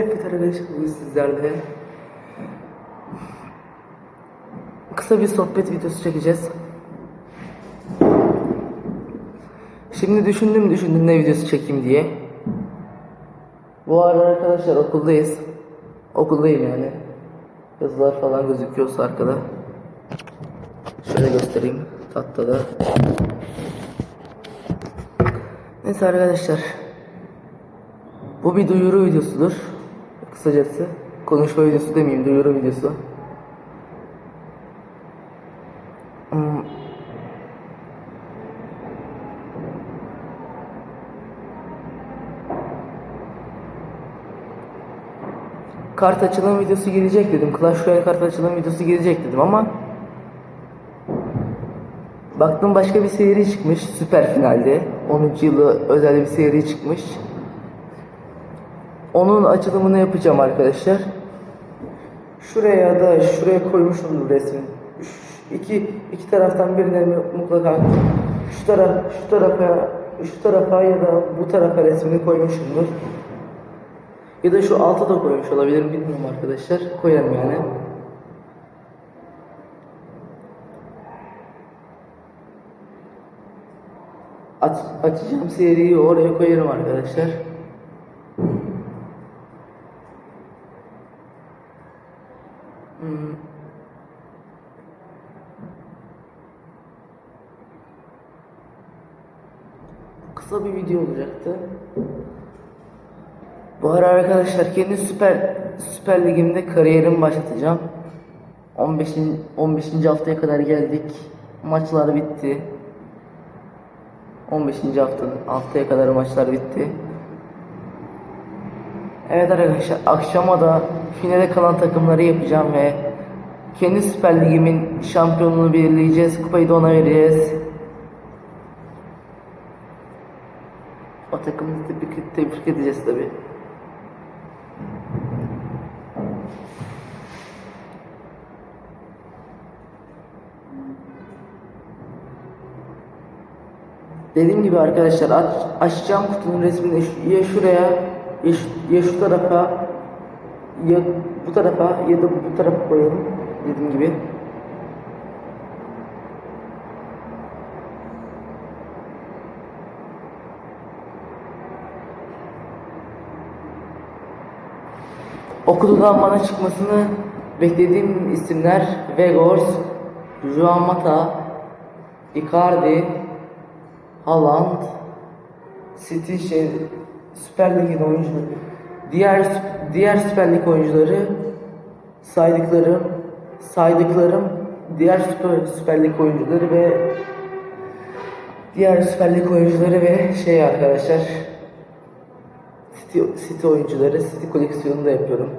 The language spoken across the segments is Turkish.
Evet arkadaşlar bugün sizlerle kısa bir sohbet videosu çekeceğiz. Şimdi düşündüm düşündüm ne videosu çekeyim diye. Bu arada arkadaşlar okuldayız. Okuldayım yani. Yazılar falan gözüküyorsa arkada. Şöyle göstereyim tahtada. Neyse arkadaşlar. Bu bir duyuru videosudur. Kısacası. Konuşma videosu demeyeyim, duyuru videosu. Hmm. Kart açılım videosu gelecek dedim. Clash Royale kart açılım videosu gelecek dedim ama Baktım başka bir seri çıkmış süper finalde. 10. yılı özel bir seri çıkmış. Onun açılımını yapacağım arkadaşlar. Şuraya da şuraya koymuşum resmin. Şu- İki, iki taraftan birine mutlaka şu taraf şu tarafa şu tarafa ya da bu tarafa resmini koymuşumdur. Ya da şu alta da koymuş olabilirim bilmiyorum arkadaşlar. Koyarım yani. Aç, açacağım seriyi oraya koyarım arkadaşlar. Hmm. Kısa bir video olacaktı. Bu ara arkadaşlar kendi süper süper ligimde kariyerimi başlatacağım. 15. 15. haftaya kadar geldik. Maçlar bitti. 15. hafta haftaya kadar maçlar bitti. Evet arkadaşlar akşama da finale kalan takımları yapacağım ve kendi Süper Ligimin şampiyonluğunu belirleyeceğiz. Kupayı da ona vereceğiz. O takımı tebrik, tebrik edeceğiz tabi. Dediğim gibi arkadaşlar aç, açacağım kutunun resmini ya şuraya ya şu, ya şu tarafa ya bu tarafa ya da bu tarafa koyalım dediğim gibi. Okuldan bana çıkmasını beklediğim isimler Vegors, Juan Mata, Icardi, Haaland, City şey, Süper Lig'in oyuncuları, diğer diğer Süper Lig oyuncuları saydıklarım, saydıklarım diğer Süper, Süper Lig oyuncuları ve diğer Süper Lig oyuncuları ve şey arkadaşlar City, City oyuncuları, City koleksiyonu da yapıyorum.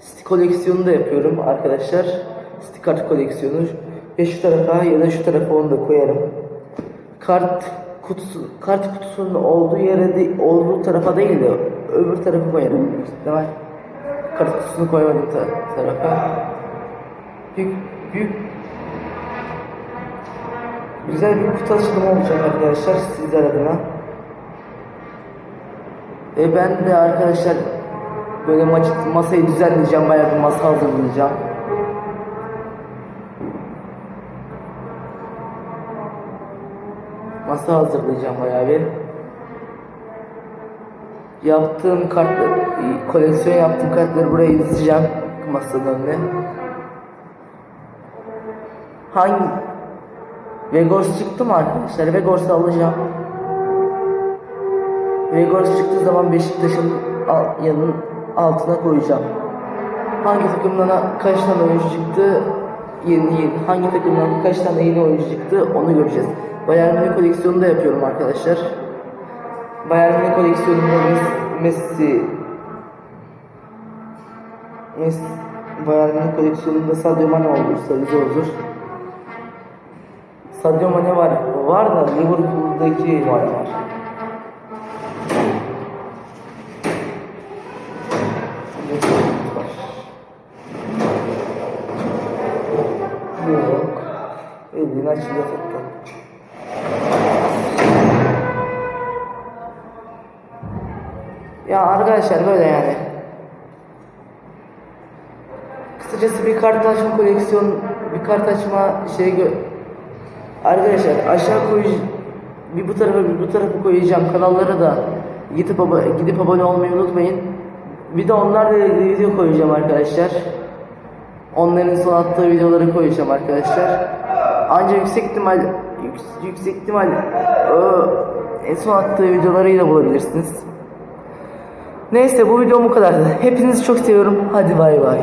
City koleksiyonu da yapıyorum arkadaşlar. City kart koleksiyonu. Ya şu tarafa ya da şu tarafa onu da koyarım. Kart kutusu, kart kutusunun olduğu yere de, olduğu tarafa değil de öbür tarafa koyarım. Demek kart kutusunu koymadım ta- tarafa. Büyük, büyük güzel bir kutu açılımı olacak arkadaşlar sizler adına. E ben de arkadaşlar böyle maç masayı düzenleyeceğim bayağı bir masa hazırlayacağım. Masa hazırlayacağım bayağı bir. Yaptığım kartları, koleksiyon yaptığım kartları buraya dizeceğim masanın önüne. Hangi Vegors çıktı mı arkadaşlar? Vegors'u alacağım. Vegors çıktığı zaman Beşiktaş'ın al- yanının altına koyacağım. Hangi takımdan kaç tane oyuncu çıktı? Yeni, yeni. Hangi takımdan kaç tane yeni oyuncu çıktı? Onu göreceğiz. Bayern Münih koleksiyonu da yapıyorum arkadaşlar. Bayern Münih koleksiyonunda Mes- Messi Messi Bayern Münih koleksiyonunda Sadio Mane olursa güzel olur. Sadio Mane var. Var da Liverpool'daki Mane var. Yok. Elini açılıyor tekrar. Ya arkadaşlar böyle yani. Kısacası bir kart açma koleksiyon, bir kart açma şey gö Arkadaşlar aşağı koy bir bu tarafa bir bu tarafa koyacağım kanallara da gidip abo- gidip abone olmayı unutmayın. Bir de onlarla ilgili video koyacağım arkadaşlar. Onların son attığı videoları koyacağım arkadaşlar. Ancak yüksek ihtimal yük- yüksek ihtimal o, en son attığı videolarıyla bulabilirsiniz. Neyse bu videom bu kadardı. Hepinizi çok seviyorum. Hadi bay bay.